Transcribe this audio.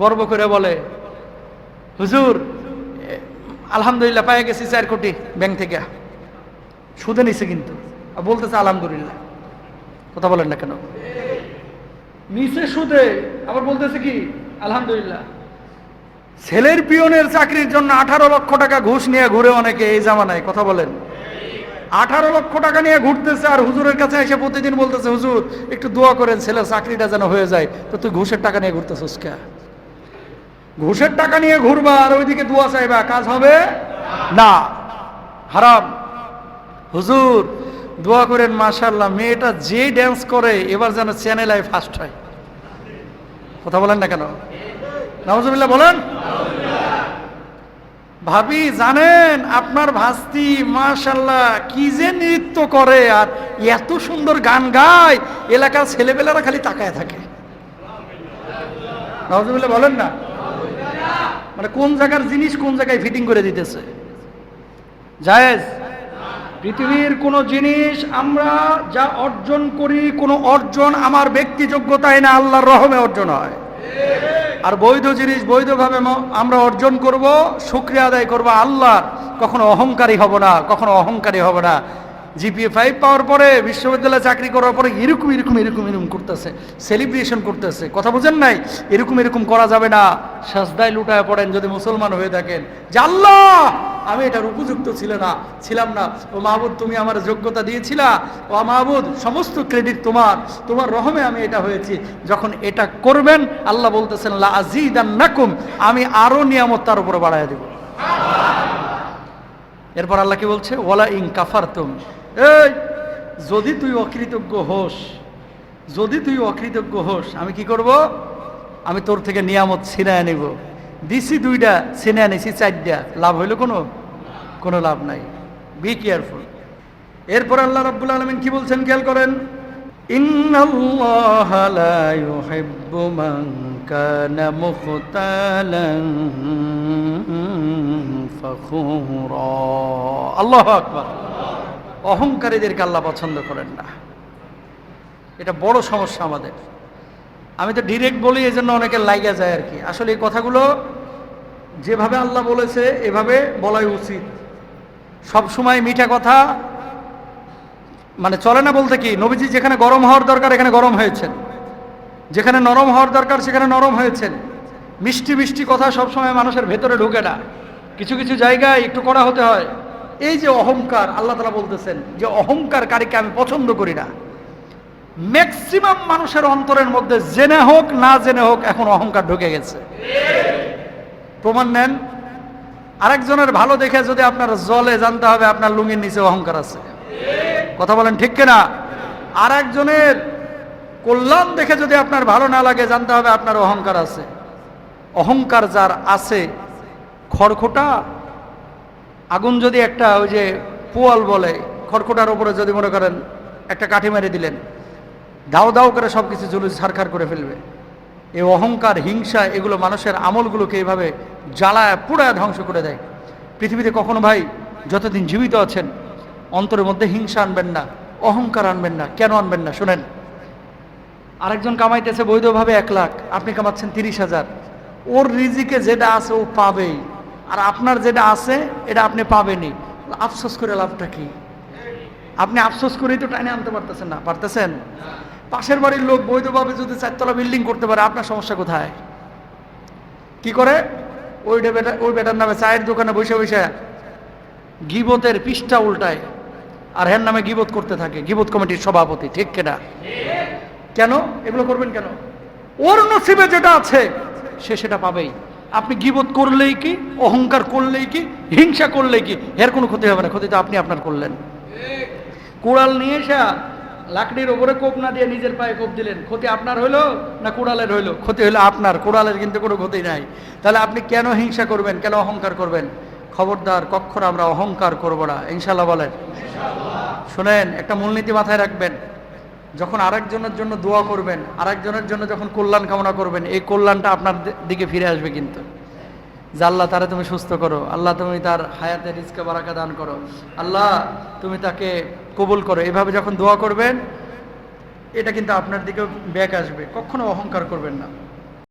গর্ব করে বলে, হুজুর আলহামদুলিল্লাহ পায়ে গেছি চার কোটি ব্যাংক থেকে। সুদে নিছে কিন্তু। বলতেছে, আলহামদুলিল্লাহ। কথা বলেন না কেন? নিচে সুদে, আবার বলতেছে কি, আলহামদুলিল্লাহ। ছেলের পিয়নের চাকরির জন্য আঠারো লক্ষ টাকা ঘুষ নিয়ে ঘুরে অনেকে এই জামানায়, কথা বলেন। আঠারো লক্ষ টাকা নিয়ে ঘুরতেছে আর হুজুরের কাছে এসে প্রতিদিন বলতেছে, হুজুর, একটু দোয়া করেন, ছেলের চাকরিটা যেন হয়ে যায়, তো তুই ঘুষের টাকা নিয়ে ঘুরতেছিস কে? ঘুষের টাকা নিয়ে ঘুরবা আর ওইদিকে দোয়া চাইবা। কাজ হবে? না। হারাম। হুজুর, দোয়া করেন মাশাল্লাহ মেয়েটা যে ড্যান্স করে, এবার যেন চ্যানেল ফার্স্ট হয়। কথা বলেন না কেন? নওয়াজুবিল্লাহ বলেন। ভাবি, জানেন, আপনার ভাস্তি মাশাল্লাহ কি যে নৃত্য করে আর এত সুন্দর গান গায়, এলাকার ছেলেপেলেরা খালি তাকায় থাকে। নওয়াজুবিল্লাহ বলেন না। মানে কোন জায়গার জিনিস কোন জায়গায় ফিটিং করে দিতেছে? জায়েজ? পৃথিবীর কোনো জিনিস আমরা যা অর্জন করি, কোনো অর্জন আমার ব্যক্তি যোগ্যতায় না, আল্লাহর রহমে অর্জন হয়। আর বৈধ জিনিস বৈধভাবে আমরা অর্জন করব, শুক্রিয়া আদায় করব, আল্লাহ কখনো অহংকারী হব না, কখনো অহংকারী হব না। জিপিএ ফাইভ পাওয়ার পরে বিশ্ববিদ্যালয়ে চাকরি করার পরে এরকম এরকম এরকম এরকম করতেছে সেলিব্রেশন করতেছে। কথা বুঝেন নাই? এরকম এরকম করা যাবে না। সাজদায় লুটায় পড়েন যদি মুসলমান হয়ে থাকেন। যে আমি এটার উপযুক্ত ছিল না, ছিলাম না। ও মাহবুদ, তুমি আমার যোগ্যতা দিয়েছিলা। ও মাহবুদ, সমস্ত ক্রেডিট তোমার। তোমার রহমে আমি এটা হয়েছি। যখন এটা করবেন, আল্লাহ বলতেছেন, লা নাকুম আমি আরও নিয়ামত তার উপরে বাড়ায় দেব। এরপর আল্লাহ কি বলছে? ওয়ালা ইং কাফার তুম এই, যদি তুই অকৃতজ্ঞ হোস, যদি তুই অকৃতজ্ঞ হোস, আমি কি করব? আমি তোর থেকে নিয়ামত ছিনায় নেব দিছি দুইটা, ছিনায় নিছি চারটা। লাভ হইল কোনো? কোনো লাভ নাই। বি কেয়ারফুল এরপর আল্লাহ রাব্বুল আলামিন কি বলছেন? খেয়াল করেন। আল্লাহু আকবার। অহংকারীদেরকে আল্লাহ পছন্দ করেন না। এটা বড় সমস্যা আমাদের। আমি তো ডিরেক্ট বলি এই জন্য অনেকে লাইগা যায় আর কি। আসলে এই কথাগুলো যেভাবে আল্লাহ বলেছে, এভাবে বলাই উচিত। সব সময় মিঠা কথা মানে চলে না বলতে কি, নবীজি যেখানে গরম হওয়ার দরকার, এখানে গরম হয়েছেন। যেখানে নরম হওয়ার দরকার, সেখানে নরম হয়েছেন। মিষ্টি মিষ্টি কথা সবসময় মানুষের ভেতরে ঢোকে না। কিছু কিছু জায়গায় একটু করা হতে হয়। এই যে অহংকার, আল্লাহ তালা বলতেছেন যে অহংকার অহংকারকারীকে আমি পছন্দ করি না। ম্যাক্সিমাম মানুষের অন্তরের মধ্যে জেনে হোক, না জেনে হোক, এখন অহংকার ঢুকে গেছে। প্রমাণ নেন। আরেকজনের ভালো দেখে যদি আপনার জলে জানতে হবে, আপনার লুঙ্গির নিচে অহংকার আছে। কথা বলেন ঠিক কিনা? আর একজনের কল্যাণ দেখে যদি আপনার ভালো না লাগে, জানতে হবে আপনার অহংকার আছে। অহংকার যার আছে, খড়খোটা আগুন যদি একটা ওই যে পোয়াল বলে, খড়খোটার উপরে যদি মনে করেন একটা কাঠি মেরে দিলেন, দাও দাও করে সব কিছু জুলুস ছারখার করে ফেলবে। এই অহংকার, হিংসা, এগুলো মানুষের আমলগুলোকে এইভাবে জ্বালায়, পুড়ায় ধ্বংস করে দেয়। পৃথিবীতে কখনো ভাই যতদিন জীবিত আছেন, অন্তরের মধ্যে হিংসা আনবেন না, অহংকার আনবেন না, কেন আনবেন না? শোনেন। আরেকজন কামাইতেছে বৈধভাবে এক লাখ, আপনি কামাচ্ছেন তিরিশ হাজার। ওর রিজিকে যেটা আছে ও পাবেই। আর আপনার যেটা আছে, এটা আপনি পাবেনই। আফসোস করে লাভটা কি? আপনি আফসোস করেই তো টাইনে আনতে পারতেছেন না। পারতেছেন? পাশের বাড়ির লোক বৈধভাবে যদি চারতলা বিল্ডিং করতে পারে, আপনার সমস্যা কোথায়? কি করে? ওই বেটা, ওই বেটার নামে চায়ের দোকানে বসে বসে গিবতের পৃষ্ঠা উল্টায়। আর হ্যার নামে গিবত করতে থাকে। গিবত কমিটির সভাপতি, ঠিক কেনা? কেন? এগুলো করবেন কেন? ওর নসিবে যেটা আছে, সে সেটা পাবেই। আপনি গিবত করলেই কি, অহংকার করলেই কি, হিংসা করলেই কি, এর কোনো ক্ষতি হবে না, ক্ষতি তো আপনি আপনার করলেন। কুড়াল নিয়ে এসা লাকড়ির ওপরে কোপ না দিয়ে নিজের পায়ে কোপ দিলেন, ক্ষতি আপনার হইল না কুড়ালের হইল? ক্ষতি হইল আপনার, কুড়ালের কিন্তু কোনো ক্ষতি নাই। তাহলে আপনি কেন হিংসা করবেন, কেন অহংকার করবেন? খবরদার কখনো আমরা অহংকার করব না ইনশাল্লাহ বলেন। শুনেন, একটা মূলনীতি মাথায় রাখবেন। যখন আরেকজনের জন্য দোয়া করবেন, আরেকজনের জন্য যখন কল্যাণ কামনা করবেন, এই কল্যাণটা আপনার দিকে ফিরে আসবে কিন্তু। যে আল্লাহ তারা তুমি সুস্থ করো, আল্লাহ তুমি তার হায়াতে রিজকে বারাকা দান করো, আল্লাহ তুমি তাকে কবুল করো। এভাবে যখন দোয়া করবেন, এটা কিন্তু আপনার দিকে ব্যাক আসবে। কখনো অহংকার করবেন না।